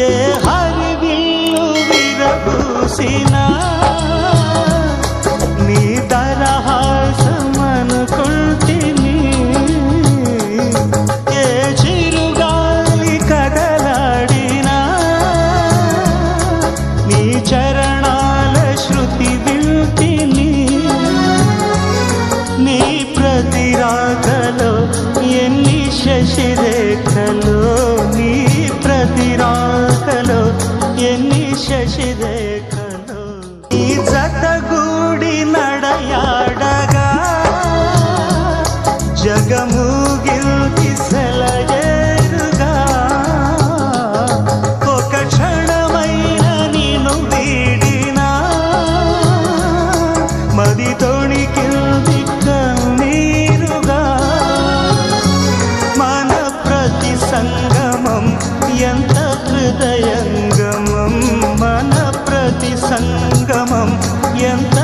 ఏ హరివిల్లు విరబూసినా నీ తరహాసమనుకుంటుని ఏ చిరుగాలి కదలాడినా నీ చరణాల శృతి వింటిని నీ ಯುಗ ಮೂಗಿರುಗಿಸಲಯರುಗಾ ఒక క్షణమైన నిన్ను వీడినా మది తొణికింది కన్నీరుగా. మన ప్రతి సంగమం ఎంత హృదయంగమం? మన ప్రతి సంగమం ఎంత